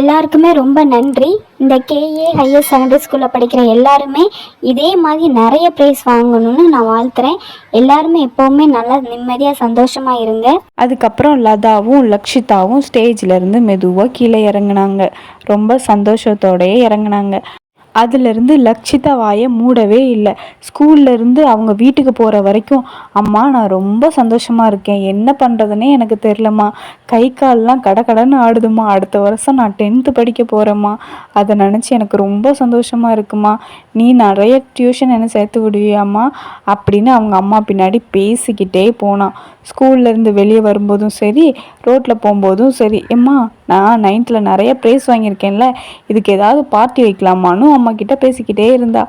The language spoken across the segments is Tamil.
எல்லாருக்குமே ரொம்ப நன்றி. இந்த கேஏ ஹையர் செகண்டரி ஸ்கூலில் படிக்கிற எல்லாருமே இதே மாதிரி நிறைய ப்ரைஸ் வாங்கணும்னு நான் வாழ்த்துறேன். எல்லாருமே எப்போவுமே நல்லா நிம்மதியாக சந்தோஷமாக இருங்க. அதுக்கப்புறம் லதாவும் லக்ஷிதாவும் ஸ்டேஜ்லேருந்து மெதுவாக கீழே இறங்குனாங்க. ரொம்ப சந்தோஷத்தோடையே இறங்குனாங்க. அதுலேருந்து லக்ஷிதா வாயை மூடவே இல்லை. ஸ்கூல்லேருந்து அவங்க வீட்டுக்கு போகிற வரைக்கும் அம்மா நான் ரொம்ப சந்தோஷமாக இருக்கேன். என்ன பண்ணுறதுனே எனக்கு தெரிலம்மா கை கால்லாம் கடகடன்னு ஆடுதும்மா. அடுத்த வருஷம் நான் டென்த்து படிக்க போகிறேம்மா அதை நினச்சி எனக்கு ரொம்ப சந்தோஷமா இருக்குமா நீ நிறைய டியூஷன் என்ன சேர்த்து விடுவியாம்மா? அப்படின்னு அவங்க அம்மா பின்னாடி பேசிக்கிட்டே போனான் ஸ்கூல்ல இருந்து வெளியே வரும்போதும் சரி ரோட்டில் போகும்போதும் சரி எம்மா நான் நைன்த்தில் நிறைய ப்ரைஸ் வாங்கியிருக்கேன்ல இதுக்கு ஏதாவது பார்ட்டி வைக்கலாமான்னு அம்மா கிட்ட பேசிக்கிட்டே இருந்தா.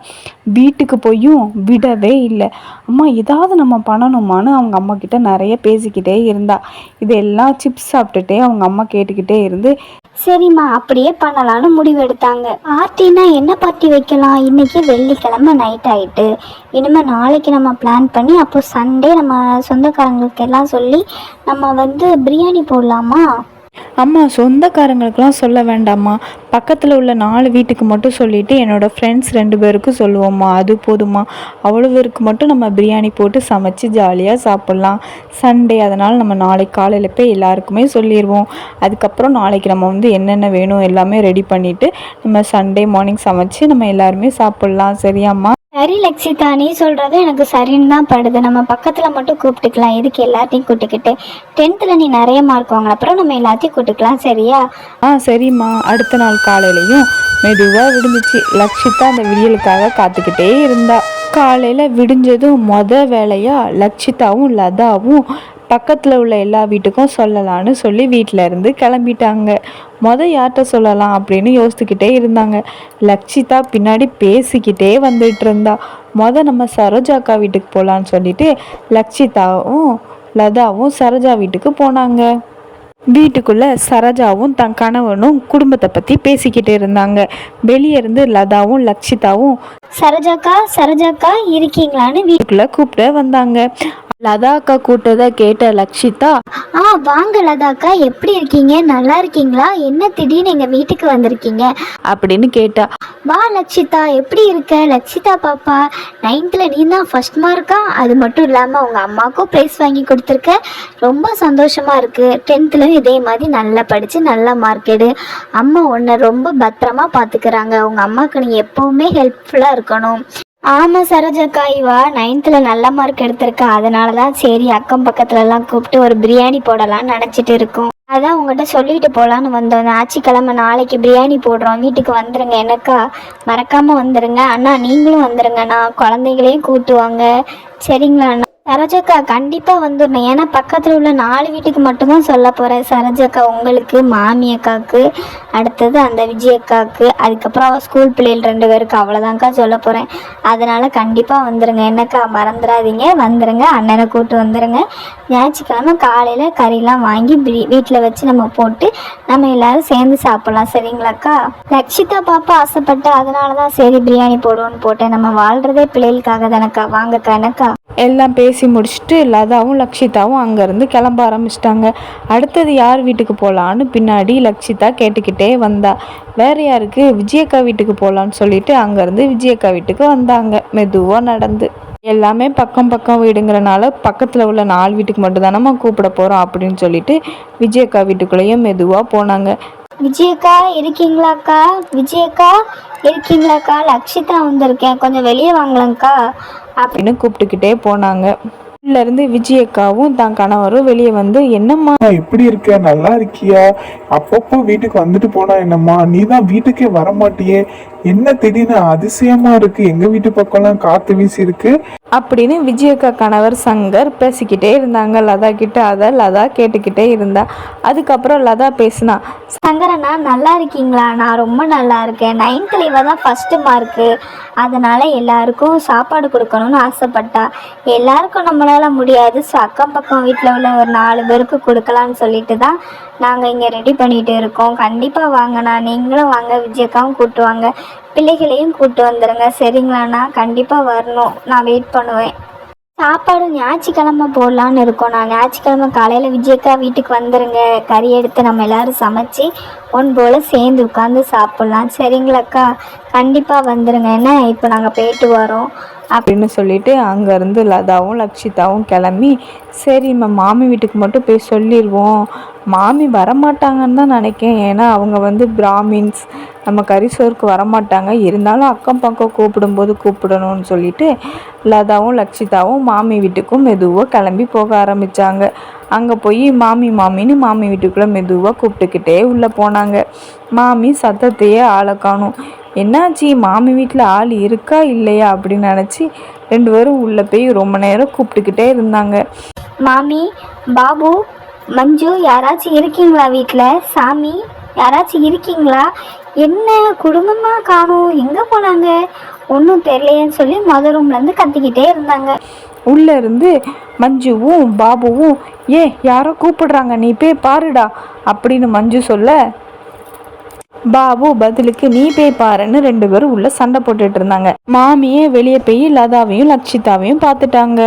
வீட்டுக்கு போயும் விடவே இல்லை. அம்மா ஏதாவது நம்ம பண்ணணுமான்னு அவங்க அம்மா கிட்ட நிறைய பேசிக்கிட்டே இருந்தா. இதெல்லாம் சிப்ஸ் சாப்பிட்டுட்டே அவங்க அம்மா கேட்டுக்கிட்டே இருந்து சரிம்மா அப்படியே பண்ணலான்னு முடிவெடுத்தாங்க. பார்ட்டினா என்ன பார்ட்டி வைக்கலாம்? இன்னைக்கு வெள்ளிக்கிழமை நைட் ஆகிட்டு இனிமேல் நாளைக்கு நம்ம பிளான் பண்ணி அப்போ சண்டே நம்ம சொந்தக்காரங்களுக்கு எல்லாம் சொல்லி நம்ம வந்து பிரியாணி போடலாமா? அம்மா சொந்தக்காரங்களுக்கெல்லாம் சொல்ல வேண்டாம்மா. பக்கத்தில் உள்ள நாலு வீட்டுக்கு மட்டும் சொல்லிவிட்டு என்னோடய ஃப்ரெண்ட்ஸ் ரெண்டு பேருக்கும் சொல்லுவோம்மா. அது போதுமா அவ்வளோ பேருக்கு மட்டும் நம்ம பிரியாணி போட்டு சமைச்சு ஜாலியாக சாப்பிட்லாம். சண்டே அதனால் நம்ம நாளைக்கு காலையில் போய் எல்லாருக்குமே சொல்லிடுவோம் அதுக்கப்புறம் நாளைக்கு நம்ம வந்து என்னென்ன வேணும் எல்லாமே ரெடி பண்ணிவிட்டு நம்ம சண்டே மார்னிங் சமைச்சு நம்ம எல்லாருமே சாப்பிட்லாம். சரியாம்மா? சரி லக்ஷிதா நீ சொல்கிறது எனக்கு சரின்னு தான் படுது. நம்ம பக்கத்தில் மட்டும் கூப்பிட்டுக்கலாம். எதுக்கு எல்லாத்தையும் கூப்பிட்டுக்கிட்டு டென்த்தில் நீ நிறைய மார்க் வாங்கின. அப்புறம் நம்ம எல்லாத்தையும் கூப்பிட்டுக்கலாம் சரியா? ஆ சரிம்மா. அடுத்த நாள் காலையிலையும் மெதுவாக விடுந்துச்சு லக்ஷிதா அந்த விடியலுக்காக காத்துக்கிட்டே இருந்தா. காலையில் விடிஞ்சதும் மொத வேலையாக லக்ஷிதாவும் லதாவும் பக்கத்தில் உள்ள எல்லா வீட்டுக்கும் சொல்லலான்னு சொல்லி வீட்டில் இருந்து கிளம்பிட்டாங்க. மொதல் யார்கிட்ட சொல்லலாம் அப்படின்னு யோசிச்சுக்கிட்டே இருந்தாங்க. லக்ஷிதா பின்னாடி பேசிக்கிட்டே வந்துட்டு இருந்தா. மொதல் நம்ம சரோஜா அக்கா வீட்டுக்கு போகலான்னு சொல்லிட்டு லக்ஷிதாவும் லதாவும் சரோஜா வீட்டுக்கு போனாங்க. வீட்டுக்குள்ளே சரோஜாவும் தன் கணவனும் குடும்பத்தை பற்றி பேசிக்கிட்டு இருந்தாங்க. வெளியே இருந்து லதாவும் லக்ஷிதாவும் சரோஜாக்கா சரோஜாக்கா இருக்கீங்களான்னு வீட்டுக்குள்ளே கூப்பிட வந்தாங்க. லதா அக்கா கூட்டதை கேட்ட லக்ஷிதா ஆ வாங்க லதாக்கா எப்படி இருக்கீங்க? நல்லா இருக்கீங்களா? என்ன திடீர்னு எங்கள் வீட்டுக்கு வந்திருக்கீங்க? அப்படின்னு கேட்டா வா லக்ஷிதா எப்படி இருக்க? லக்ஷிதா பாப்பா நைன்த்தில் நீ தான் ஃபர்ஸ்ட் மார்க்கா அது மட்டும் இல்லாமல் உங்கள் அம்மாவுக்கும் ப்ரைஸ் வாங்கி கொடுத்துருக்க. ரொம்ப சந்தோஷமா இருக்கு. டென்த்துலையும் இதே மாதிரி நல்லா படித்து நல்ல மார்க் எடு. அம்மா உன்னை ரொம்ப பத்திரமா பார்த்துக்கிறாங்க உங்கள் அம்மாவுக்கு நீ எப்போவுமே ஹெல்ப்ஃபுல்லாக இருக்கணும். ஆமாம் சரோஜக்கா இவா நைன்த்தில் நல்ல மார்க் எடுத்திருக்கா. அதனால தான் சரி அக்கம் பக்கத்துலலாம் கூப்பிட்டு ஒரு பிரியாணி போடலாம்னு நினச்சிட்டு இருக்கோம். அதான் உங்கள்கிட்ட சொல்லிட்டு போகலான்னு வந்தோம். ஞாயிற்றுக்கிழமை நாளைக்கு பிரியாணி போடுறோம். வீட்டுக்கு வந்துருங்க எனக்கா. மறக்காமல் வந்துடுங்க அண்ணா நீங்களும் வந்துடுங்கண்ணா குழந்தைகளையும் கூட்டுவாங்க. சரிங்களா அண்ணா? சரோஜக்கா கண்டிப்பாக வந்துடணும். ஏன்னா பக்கத்தில் உள்ள நாலு வீட்டுக்கு மட்டும்தான் சொல்ல போகிறேன் சரோஜக்கா உங்களுக்கு மாமி அக்காவுக்கு அடுத்தது அந்த விஜய் அக்காவுக்கு அதுக்கப்புறம் அவள் ஸ்கூல் பிள்ளைகள் ரெண்டு பேருக்கு அவ்வளோதான்க்கா சொல்ல போகிறேன் அதனால் கண்டிப்பாக வந்துடுங்க என்னக்கா மறந்துடாதீங்க. வந்துடுங்க அண்ணனை கூப்பிட்டு வந்துடுங்க ஞாயிற்றுக்கிழமை காலையில் கறிலாம் வாங்கி வீட்டில் வச்சு நம்ம போட்டு நம்ம எல்லாரும் சேர்ந்து சாப்பிட்லாம். சரிங்களாக்கா? லக்ஷிதா பாப்பா ஆசைப்பட்டு அதனால தான் சரி பிரியாணி போடுவோன்னு போட்டேன். நம்ம வாழ்கிறதே பிள்ளைகளுக்காக தானக்கா. வாங்கக்கா எனக்கா எல்லாம் பேசி முடிச்சுட்டு லதாவும் லக்ஷிதாவும் அங்கேருந்து கிளம்ப ஆரம்பிச்சிட்டாங்க. அடுத்தது யார் வீட்டுக்கு போகலான்னு பின்னாடி லக்ஷிதா கேட்டுக்கிட்டே வந்தா. வேற யாருக்கு? விஜயக்கா வீட்டுக்கு போகலான்னு சொல்லிட்டு அங்கேருந்து விஜயக்கா வீட்டுக்கு வந்தாங்க. மெதுவாக நடந்து. எல்லாமே பக்கம் பக்கம் வீடுங்கிறனால பக்கத்தில் உள்ள நாலு வீட்டுக்கு மட்டும்தானம்மா கூப்பிட போகிறோம் அப்படின்னு சொல்லிட்டு விஜயக்கா வீட்டுக்குள்ளேயும் மெதுவாக போனாங்க. விஜயக்கா இருக்கீங்களாக்கா? விஜயக்கா இருக்கீங்களாக்கா? லக்ஷிதா வந்திருக்கேன். கொஞ்சம் வெளியே வாங்கலாங்க்கா. அப்படின்னு கூப்பிட்டுக்கிட்டே போனாங்க. உள்ள இருந்து விஜயக்காவும் தான் கணவரும் வெளியே வந்து என்னம்மா? எப்படி இருக்க நல்லா இருக்கியா? அப்பப்போ வீட்டுக்கு வந்துட்டு போனா என்னம்மா? நீ தான் வீட்டுக்கே வர மாட்டியே என்ன திடீர்னு அதிசயமா இருக்கு? எங்க வீட்டு பக்கம்லாம் காத்து வீசி இருக்கு அப்படின்னு விஜயக்கா கணவர் சங்கர் பேசிக்கிட்டே இருந்தாங்க. லதா கிட்ட அதை லதா கேட்டுக்கிட்டே இருந்தா. அதுக்கப்புறம் லதா பேசினா சங்கரண்ணா நல்லா இருக்கீங்களா? நான் ரொம்ப நல்லா இருக்கேன். நைன்த்தில் இவ தான் ஃபஸ்ட்டு மார்க்கு அதனால் எல்லாருக்கும் சாப்பாடு கொடுக்கணும்னு ஆசைப்பட்டா. எல்லாருக்கும் நம்மளால் முடியாது. ஸோ அக்கம் பக்கம் வீட்டில் உள்ள ஒரு நாலு பேருக்கு கொடுக்கலான்னு சொல்லிட்டு தான் நாங்கள் இங்கே ரெடி பண்ணிகிட்டு இருக்கோம். கண்டிப்பாக வாங்கண்ணா நீங்களும் வாங்க. விஜயக்காவும் கூப்பிட்டு வாங்க. பிள்ளைகளையும் கூப்பிட்டு வந்துடுங்க சரிங்களாண்ணா கண்டிப்பாக வரணும். நான் வெயிட் பண்ணுவேன். சாப்பாடு ஞாயிற்றுக்கிழமை போடலான்னு இருக்கோம் நான் ஞாயிற்றுக்கிழமை காலையில் விஜயக்கா வீட்டுக்கு வந்துடுங்க கறி எடுத்து நம்ம எல்லாரும் சமைச்சு ஒன் போல் சேர்ந்து உட்காந்து சாப்பிட்லாம். சரிங்களாக்கா? கண்டிப்பாக வந்துடுங்க என்ன இப்போ நாங்கள் போயிட்டு வரோம். அப்படின்னு சொல்லிட்டு அங்கேருந்து லதாவும் லக்ஷிதாவும் கிளம்பி சரி நம்ம மாமி வீட்டுக்கு மட்டும் போய் சொல்லிடுவோம் மாமி வரமாட்டாங்கன்னு தான் நினைக்கேன். ஏன்னா அவங்க வந்து பிராமின்ஸ். நம்ம கரிசோருக்கு வரமாட்டாங்க. இருந்தாலும் அக்கம் பக்கம் கூப்பிடும்போது கூப்பிடணும்னு சொல்லிட்டு லதாவும் லக்ஷிதாவும் மாமி வீட்டுக்கும் மெதுவாக கிளம்பி போக ஆரம்பித்தாங்க அங்கே போய் மாமி மாமின்னு மாமி வீட்டுக்குள்ளே மெதுவாக கூப்பிட்டுக்கிட்டே உள்ளே போனாங்க. மாமி சத்தத்தையே ஆளை காணும். என்னாச்சு? மாமி வீட்டில் ஆள் இருக்கா இல்லையா? அப்படின்னு நினச்சி ரெண்டு பேரும் உள்ளே போய் ரொம்ப நேரம் கூப்பிட்டுக்கிட்டே இருந்தாங்க. மாமி பாபு மஞ்சு யாராச்சும் இருக்கீங்களா வீட்டில் சாமி யாராச்சும் இருக்கீங்களா? என்ன குடும்பமாக காணோம்? எங்கே போனாங்க? ஒன்றும் தெரியலையேன்னு சொல்லி மொதல் ரூம்லேருந்து கத்திக்கிட்டே இருந்தாங்க. உள்ளே இருந்து மஞ்சுவும் பாபுவும் ஏ யாரோ கூப்பிடுறாங்க. நீ போய் பாருடா. அப்படின்னு மஞ்சு சொல்ல பாபு பதிலுக்கு நீ போய் பாருன்னு ரெண்டு பேரும் உள்ள சண்டை போட்டுட்டு இருந்தாங்க. மாமியே வெளியே போய் லதாவையும் லக்ஷிதாவையும் பார்த்துட்டாங்க.